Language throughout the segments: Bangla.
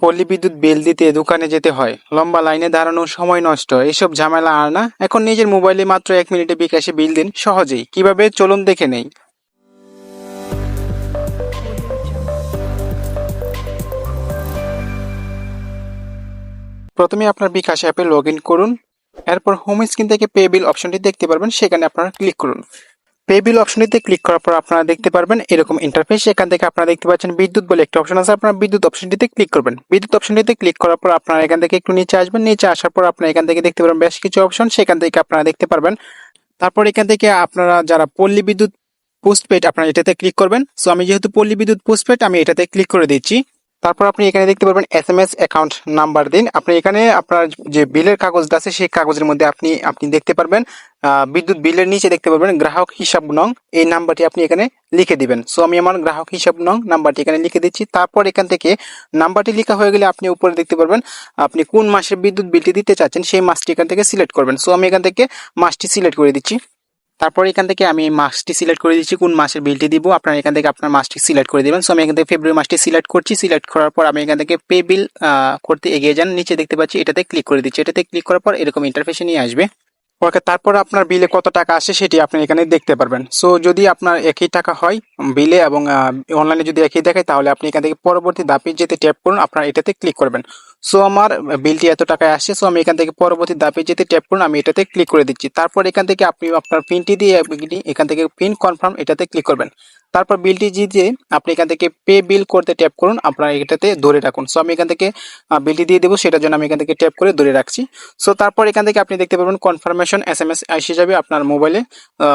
পল্লী বিদ্যুৎ বিল দিতে দোকানে যেতে হয়। লম্বা লাইনে দাঁড়ানো সময় নষ্ট। এসব ঝামেলা আর না। এখন নিজের মোবাইলে মাত্র এক মিনিটে বিকাশে বিল দিন সহজেই। কীভাবে? চলুন দেখে নেই। প্রথমে আপনার বিকাশ অ্যাপে লগ ইন করুন। এরপর হোম স্ক্রিন থেকে পে বিল অপশনটি দেখতে পারবেন। সেখানে আপনারা ক্লিক করুন। পে বিল অপশনটিতে ক্লিক করার পর আপনারা দেখতে পারবেন এরকম ইন্টারফেস এখান থেকে আপনারা দেখতে পাচ্ছেন বিদ্যুৎ বলে একটা অপশন আছে। আপনারা বিদ্যুৎ অপশনটিতে ক্লিক করবেন। বিদ্যুৎ অপশনটিতে ক্লিক করার পর আপনারা এখান থেকে একটু নিচে আসবেন। নিচে আসার পর আপনারা এখান থেকে দেখতে পারবেন বেশ কিছু অপশন সেখান থেকে আপনারা দেখতে পারবেন। তারপর এখান থেকে আপনারা যারা পল্লী বিদ্যুৎ পোস্টপেড আপনারা এটাতে ক্লিক করবেন। সো আমি যেহেতু পল্লী বিদ্যুৎ পোস্টপেড আমি এটাতে ক্লিক করে দিচ্ছি। তারপর আপনি এখানে দেখতে পারবেন S M S account number দিন। আপনি এখানে আপনার যে বিলের কাগজটা আছে, সেই কাগজের মধ্যে আপনি আপনি দেখতে পারবেন বিদ্যুৎ বিলের নিচে দেখতে পারবেন গ্রাহক হিসাব নং। এই নাম্বারটি আপনি এখানে লিখে দিবেন। সো আমি আমার গ্রাহক হিসাব নং নাম্বারটি এখানে লিখে দিচ্ছি। তারপর এখান থেকে নাম্বারটি লেখা হয়ে গেলে আপনি উপরে দেখতে পারবেন, আপনি কোন মাসের বিদ্যুৎ বিলটি দিতে চাচ্ছেন, সেই মাসটি এখান থেকে সিলেক্ট করবেন। সো আমি এখান থেকে মাসটি সিলেক্ট করে দিচ্ছি। তারপর এখান থেকে আমি মাসটি সিলেক্ট করে দিচ্ছি কোন মাসের বিলটি দিব, আপনার এখান থেকে আপনার মাসটি সিলেক্ট করে দিবেন। সো আমি এখান থেকে ফেব্রুয়ারি মাসটি সিলেক্ট করছি, সিলেক্ট করার পর আমি এখান থেকে পে বিল করতে এগিয়ে যান। নিচে দেখতে পাচ্ছি, এটাতে ক্লিক করে দিচ্ছি। এটাতে ক্লিক করার পর এরকম ইন্টারফেসে নিয়ে আসবে। ওকে তারপর আপনার বিলে কত টাকা আসে সেটি আপনি এখানে দেখতে পারবেন। সো যদি আপনার একই টাকা হয় বিলে এবং অনলাইনে যদি একই দেখায়, তাহলে আপনি এখান থেকে পরবর্তী দাপে যেতে ট্যাপ করুন, আপনার এটাতে ক্লিক করবেন। সো আমার বিলটি এত টাকায় আসছে সো আমি এখান থেকে পরবর্তী দাপে যেতে ট্যাপ করুন, আমি এটাতে ক্লিক করে দিচ্ছি। তারপর এখান থেকে আপনি আপনার পিনটি দিয়ে এখান থেকে পিন কনফার্ম এটাতে ক্লিক করবেন। তারপর বিলটি দিয়ে আপনি এখান থেকে পে বিল করতে ট্যাপ করুন, আপনার এটাতে ধরে রাখুন। সো আমি এখান থেকে বিলটি দিয়ে দেবো, সেটার জন্য আমি এখান থেকে ট্যাপ করে ধরে রাখছি। সো তারপর এখান থেকে আপনি দেখতে পাবেন কনফার্মেশন এস এম এস এসে যাবে আপনার মোবাইলে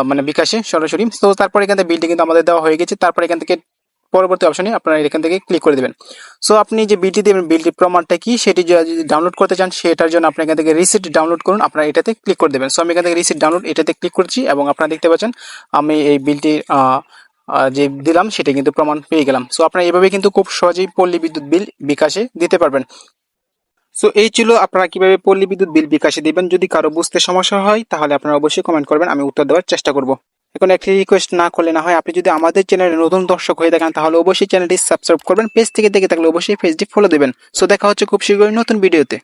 মানে বিকাশে সরাসরি। সো তারপর এখান থেকে বিলটি কিন্তু আমাদের দেওয়া হয়ে গেছে। তারপর এখান থেকে পরবর্তী অপশনে আপনারা এখান থেকে ক্লিক করে দেবেন। সো আপনি যে বিলটি দেবেন বিলটির প্রমাণটা কি সেটি যদি ডাউনলোড করতে চান, সেটার জন্য আপনি এখান থেকে রিসিট ডাউনলোড করুন, আপনারা এটাতে ক্লিক করে দেবেন। সো আমি এখান থেকে রিসিট ডাউনলোড এটাতে ক্লিক করছি এবং আপনারা দেখতে পাচ্ছেন আমি এই বিলটি যে দিলাম সেটা কিন্তু প্রমাণ পেয়ে গেলাম। সো আপনারা এভাবে কিন্তু খুব সহজেই পল্লী বিদ্যুৎ বিল বিকাশে দিতে পারবেন। সো এই ছিল আপনারা কীভাবে পল্লী বিদ্যুৎ বিল বিকাশে দিবেন। যদি কারও বুঝতে সমস্যা হয়, তাহলে আপনারা অবশ্যই কমেন্ট করবেন, আমি উত্তর দেওয়ার চেষ্টা করব। এখন একটি রিকোয়েস্ট না করলে না হয়, আপনি যদি আমাদের চ্যানেলে নতুন দর্শক হয়ে থাকেন, তাহলে অবশ্যই চ্যানেলটি সাবস্ক্রাইব করবেন পেজ থেকে দেখে থাকলে অবশ্যই পেজটি ফলো দেবেন। সো দেখা হচ্ছে খুব শীঘ্রই নতুন ভিডিওতে